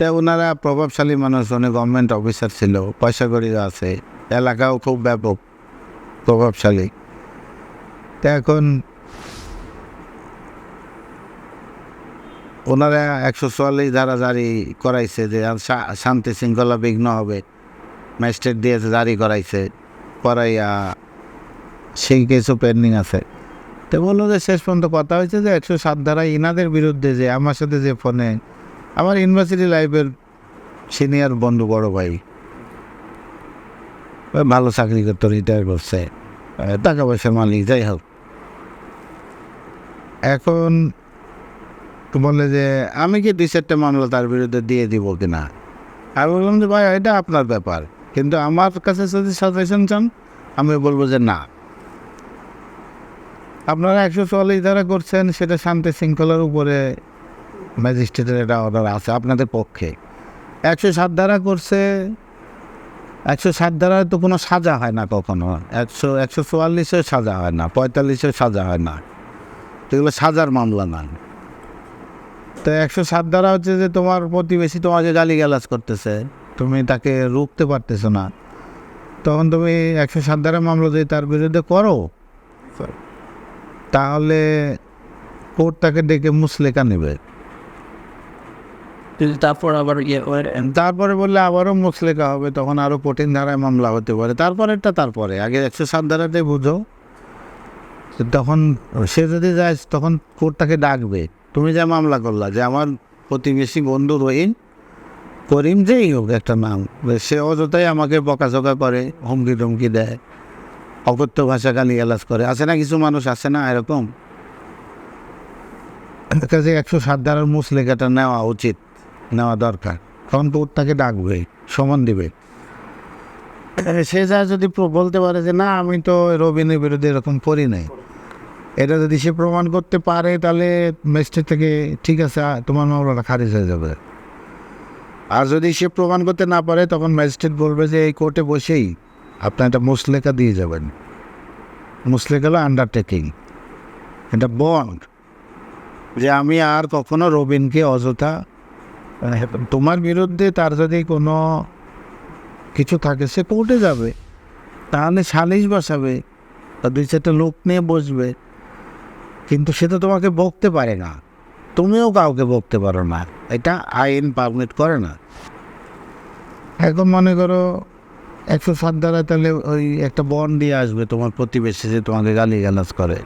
তা ওনারা প্রভাবশালী মানুষ অনেক গভর্নমেন্ট অফিসার ছিল, পয়সা আছে, এলাকাও খুব ব্যাপক প্রভাবশালী। তা এখন ওনারা একশো চুয়াল্লিশ ধারা জারি করাইছে যে শান্তি শৃঙ্খলা বিঘ্ন হবে। ম্যাজিস্ট্রেট দিয়ে জারি করাইছে, করাইয়া সেই কিছু পেন্ডিং আছে। তো বলল যে শেষ পর্যন্ত কথা হয়েছে যে একশো সাত ধারা ইনাদের বিরুদ্ধে যে, আমার সাথে যে ফোনে আমার ইউনিভার্সিটি লাইফের সিনিয়র বন্ধু বড় ভাই। ভালো চাকরি করতো রিটায়ার করছে। টাকা পয়সার মালিক, যাই হোক। এখন বলে যে, আমি কি দুই চারটে মামলা তার বিরুদ্ধে দিয়ে দিব কিনা? আমি বললাম যে, ভাই, এটা আপনার ব্যাপার। কিন্তু আমার কাছে যদি সাজেশন চান, আমি বলব যে না। আপনারা একশো চুয়াল্লিশ ধারা করছেন, সেটা শান্তি শৃঙ্খলার উপরে ম্যাজিস্ট্রেটের এটা অর্ডার আছে আপনাদের পক্ষে। একশো সাত ধারা করছে, একশো ষাট ধারায় তো কোনো সাজা হয় না কখনো। একশো একশো চুয়াল্লিশে সাজা হয় না পঁয়তাল্লিশে সাজা হয় না। তো এগুলো সাজার মামলা না। তো একশো সাত ধারা হচ্ছে যে তোমার প্রতিবেশী তোমাকে গালিগালাজ করতেছে, তুমি তাকে রুখতে পারতেছো না। তখন তুমি একশো সাত ধারা মামলা যদি তার বিরুদ্ধে করো, তাহলে কোর্ট তাকে ডেকে মুসলেকা নেবে। তারপর আবার ইয়ে তারপরে বললে আবারও মুসলেকা হবে, তখন আরও কঠিন ধারায় মামলা হতে পারে। তারপরেরটা তারপরে। আগে একশো সাত ধারাতে বুঝো। তখন সে যদি যায়, তখন কোর্ট তাকে ডাকবে, তুমি যা মামলা করলা, যে আমার প্রতিবেশী বন্ধু রহিম, করিম যেই হোক একটা নাম সে অযথাই আমাকে বকাঝকা করে হুমকি টুমকি দেয়, অকথ্য ভাষা গালি গালাজ করে। আছে না কিছু মানুষ? আছে না এরকম? কাজে একশো সাত ধারার মুসলেখাটা নেওয়া উচিত। নেওয়া দরকার। তখন কোর্ট তাকে ডাকবে, সমান দিবে। সে যা যদি বলতে পারে যে, না, আমি তো রবিনের বিরুদ্ধে এরকম করি নাই। এটা যদি সে প্রমাণ করতে পারে, তাহলে ম্যাজিস্ট্রেট থেকে ঠিক আছে তোমার মামলাটা খারিজ হয়ে যাবে। আর যদি সে প্রমাণ করতে না পারে, তখন ম্যাজিস্ট্রেট বলবে যে, এই কোর্টে বসেই আপনার একটা মুসলেখা দিয়ে যাবেন। মুসলেখা হলো আন্ডারটেকিং এটা বন্ড যে আমি আর কখনো রবিনকে অযথা তোমার বিরুদ্ধে তার যদি কোনো কিছু থাকে, সে কোর্টে যাবে। তাহলে সালিশ বসাবে দুই চারটা লোক নিয়ে বসবে। কিন্তু সে তো তোমাকে বকতে পারে না। তুমিও কাউকে বকতে পারো না। এটা আইন পারমিট করে না। এখন মনে করো একশো সাত দ্বারা তাহলে ওই একটা বন দিয়ে আসবে তোমার প্রতিবেশী যে তোমাকে গালি গালাজ করে।